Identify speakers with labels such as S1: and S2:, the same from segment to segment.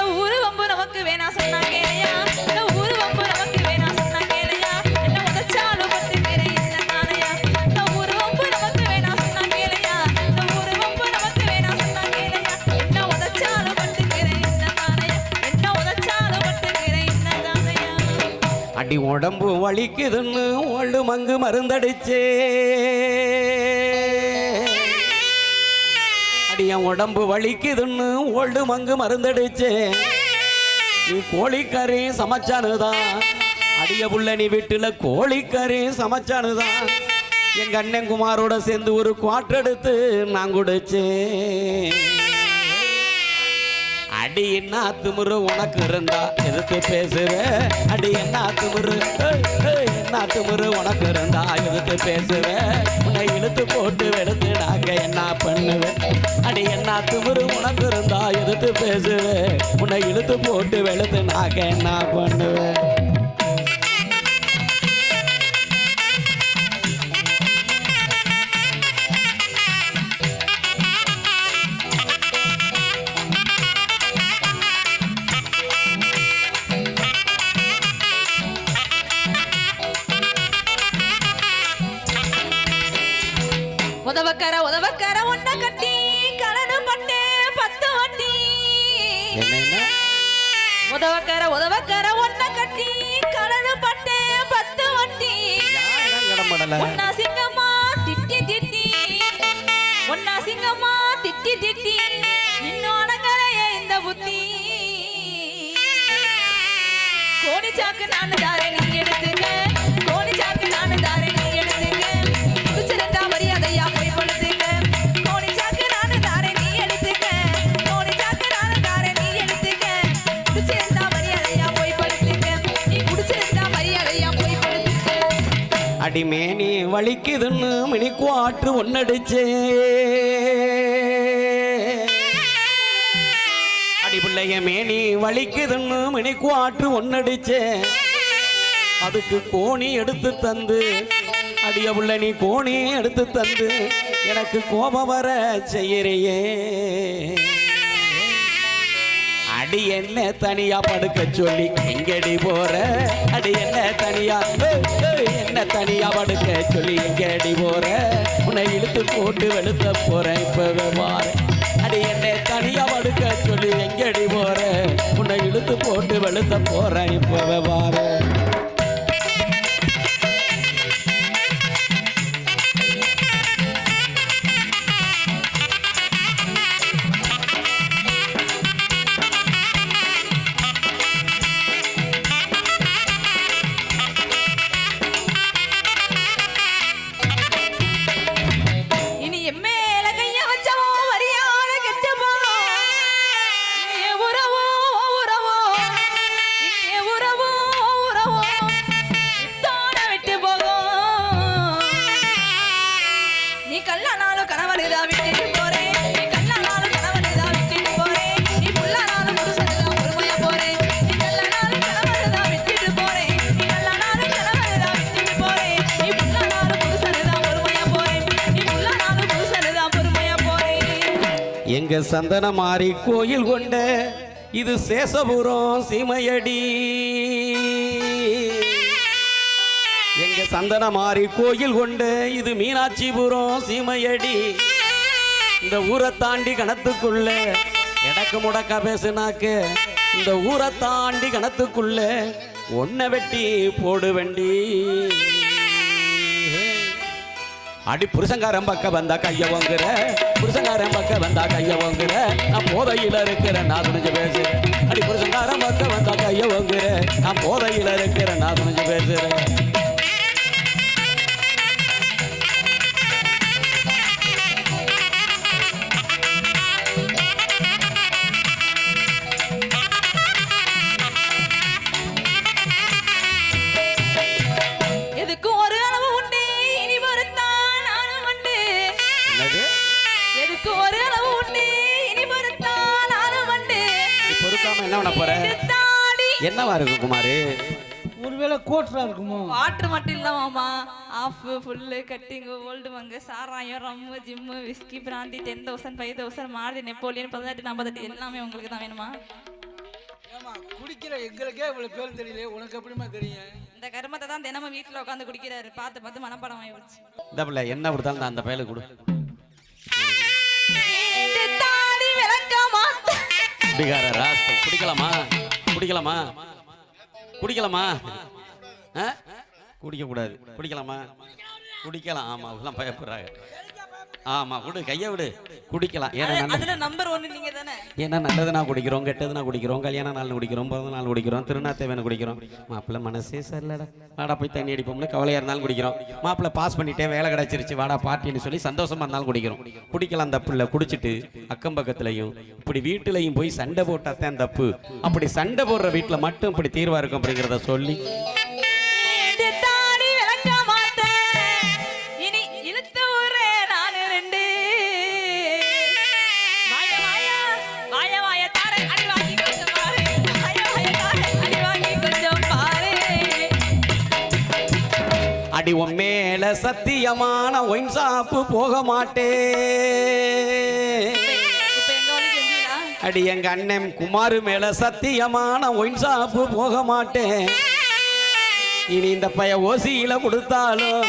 S1: நமக்கு வேணா இந்த ஊரு வம்பு நமக்கு வேணா சொன்னாங்க என்ன உதச்சாலும் பத்து பேரை இந்த ஊரு வம்பு நமக்கு வேணா சொன்னாங்க இந்த ஊரு வம்பு நமக்கு வேணா என்ன உதச்சாலும் பத்து பேரை என்ன உதச்சாலும் பத்து பேரை
S2: அடி உடம்பு வலிக்குதுன்னு ஒழு மங்கு மருந்தடிச்சே. என் உடம்பு வலிக்குதுன்னு ஓல்டு மங்கு மருந்தடிச்சு. நீ கோழிக்கறி சமைச்சானுதான் அடிய புள்ள நீ வீட்டுல கோழிக்கறி சமைச்சானுதான் எங்க அண்ணன் குமாரோட சேர்ந்து ஒரு குவாட்டர் எடுத்து நான் குடிச்சேன். அடி என்ன திமுரு உனக்கு இருந்தா? எதுக்கு பேசுவேன் அடி என்ன திமுரு நாட்டு ஒரு என்ன உனக்கு இருந்தா இழுத்து பேசுவேன் உன்னை இழுத்து போட்டு வெளுத்து நாங்க என்ன பண்ணுவேன் அடி என்ன துமுரு உனக்கு இருந்தா எதிர்த்து பேசுவேன் உன்னை இழுத்து போட்டு வெளுத்து நாங்க என்ன பண்ணுவேன்
S1: உதவக்கர உதவக்கர ஒன்ன கட்டி கலனு பட்டு பத்து வட்டி. உதவக்கர உதவக்கர ஒன்ன கட்டி கலனு பட்டு பத்து வட்டி. ஒன்னா சிங்கம்மா திட்டி திட்டி. ஒன்னா சிங்கம்மா திட்டி திட்டி. இன்னும் அடங்கலையே இந்த புத்தி. கோணி சாக்கு நானு தாரேன்.
S2: அடிமேனி வலிக்குதுன்னு மினிக்கும் ஆற்று ஒன்னடிச்சே. அடி பிள்ளைய மேனி வலிக்குதுன்னு மினிக்கும் ஆற்று ஒன்னடிச்சே. அதுக்கு கோணி எடுத்து தந்து அடிய புள்ள நீ கோணி எடுத்து தந்து எனக்கு கோபம் வர செய்யறியே. அடி என்ன தனியா படுக்க சொல்லி எங்கடி போற? அடி என்ன தனியா? என்ன தனியா படுக்க சொல்லி எங்கடி போற? உன்னை இழுத்து போட்டு வெளுத்த போறேன் இப்பவே மாறு அடி என்ன தனியா படுக்க சொல்லி எங்கடி போற? உன்னை இழுத்து போட்டு வெளுத்த போறேன் இப்பவே
S1: மாறு
S2: இங்க சந்தன மாறி கோயில் கொண்ட இது சேசபுரம் சீமையடி. எங்க சந்தன மாறி கோயில் கொண்ட இது மீனாட்சிபுரம் சீமையடி. இந்த ஊரை தாண்டி கணத்துக்குள்ள எடக்கு முடக்கா பேசுனாக்க இந்த ஊரை தாண்டி கணத்துக்குள்ள ஒன்ன வெட்டி போடுவண்டி. அடி புருஷங்காரன் பக்கம் வந்தா கைய வாங்குற புருஷங்காரன் பக்கம் வந்தா கைய வாங்குற நான் போதையில இருக்கிறேன் நான் துணிஞ்சு பேசுறேன். அடி புருஷங்காரன் பக்கம் வந்தா கைய வாங்குற நான் போதையில இருக்கிறேன் நான் துணிஞ்சு பேசுறேன். என்ன பண்ண போற என்னவா இருக்கு குமாரு?
S3: ஒருவேளை கோட்டரா இருக்குமோ?
S1: வாட்டர் மட்டும் இல்லாமாமா half full cutting old monk சாராயம் rum gym whisky brandy ten thousand five thousand Maruti Napoleon பதினெட்டு நாற்பத்தெட்டு எல்லாமே உங்களுக்கு தான் வேணுமா?
S3: ஏமா குடி குடிக்கிற எங்களுக்கே இவ்வளவு பேர் தெரியல உனக்கு எப்படிமா தெரியும்?
S1: இந்த கருமத்தை தான் தினமும் வீட்டுல உட்காந்து குடிக்கிறாரு. பார்த்து பார்த்து மனப்படம் ஆயிடுச்சு.
S4: இந்த பிள்ளை என்ன கொடுத்தாலும் நான் அந்த பயலுக்கு கொடு. குடிகார ராஸ்கல் குடிக்கலாமா? குடிக்கலாமா? குடிக்கலாமா? ஆ? குடிக்கக்கூடாது. குடிக்கலாமா? குடிக்கலாம். ஆமா அவங்களாம் பயப்படுறாங்க. ஆமா விடு கையை விடு. குடிக்கலாம். ஏன்னா
S1: அதுல நம்பர் நீங்க தானே?
S4: ஏன்னா நல்லதுனா குடிக்கிறோம் கெட்டதுனா குடிக்கிறோம் கல்யாண நாள் குடிக்கிறோம் பிறந்த நாள் குடிக்கிறோம் திருநாத்தேவனை குடிக்கிறோம். மாப்பிள்ளை மனசே சரியில்லடா. வாடா போய் தண்ணி அடிப்போம்னு கவலையாக இருந்தாலும் குடிக்கிறோம். மாப்பிள்ளை பாஸ் பண்ணிட்டேன் வேலை கிடச்சிருச்சு வாடா பார்ட்டின்னு சொல்லி சந்தோஷமா இருந்தாலும் குடிக்கிறோம். குடிக்கலாம் தப்பு இல்லை குடிச்சிட்டு அக்கம் பக்கத்துலையும் இப்படி வீட்டுலையும் போய் சண்டை போட்டாதான் தப்பு அப்படி சண்டை போடுற வீட்டில் மட்டும் இப்படி தீர்வா இருக்கும் அப்படிங்கிறத சொல்லி
S1: அடி
S4: உன் மேல சத்தியமான ஒயின் சாப்பு போக மாட்டேன் அடி எங்க அண்ணன் குமார் மேல சத்தியமான ஒயின் சாப்பு போக மாட்டேன் இனி இந்த பைய ஓசியில கொடுத்தாலும்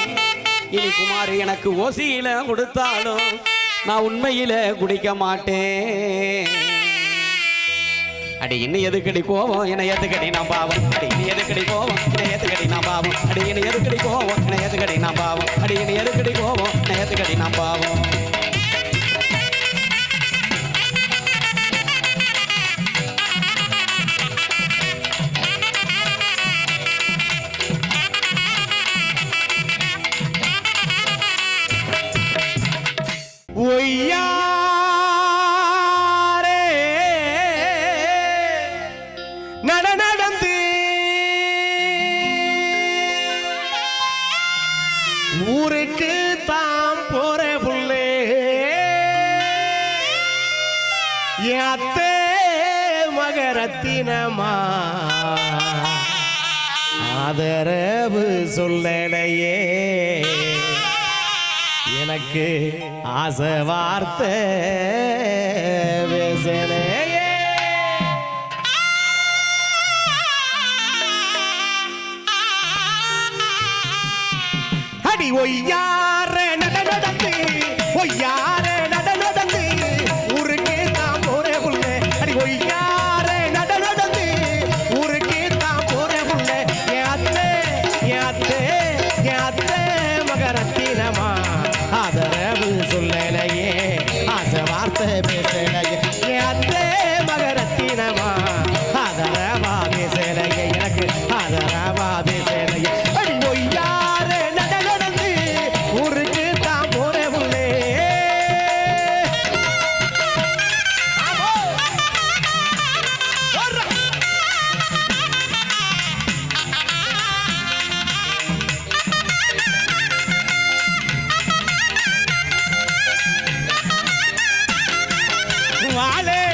S4: இனி குமார் எனக்கு ஓசியில கொடுத்தாலும் நான் உண்மையில குடிக்க மாட்டேன் அடி இன்னும் எதுக்கடி கோவம் என்ன எதுக்கடி நான் பாவம். அடி இன்னும் எதுக்கடி கோவம் என்ன எதுக்கடி நான் பாவம். அடி இன்னும் எதுக்கு கோவம் நான் பாவம். அடிக்கடி இன்னும் எதுக்கடி கோவம் என்ன ஏத்துக்கடி நான் பாவம். ஒய்யா ஆதரவு சொல்லலையே. எனக்கு ஆசை வார்த்தை பேசலையே. அடி ஒய்யார நட நடந்து ஒய்யா வாழே.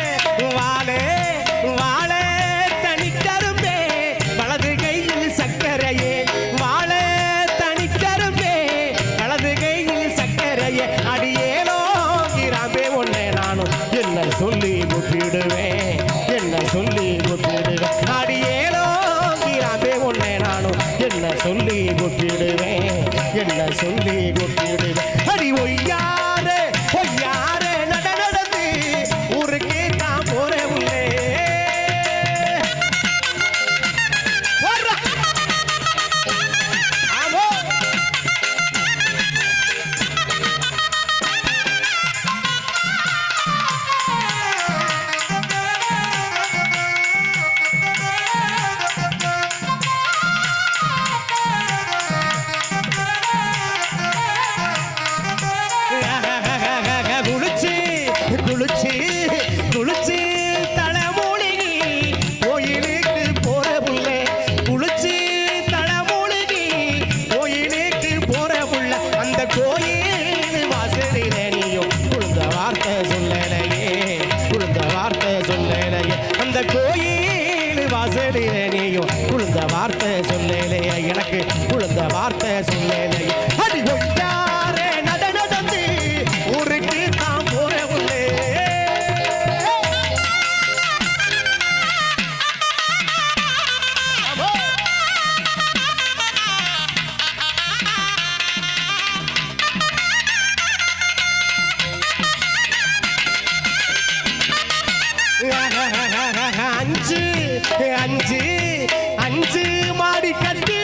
S4: அஞ்சு அஞ்சு அஞ்சு மாடி கட்டி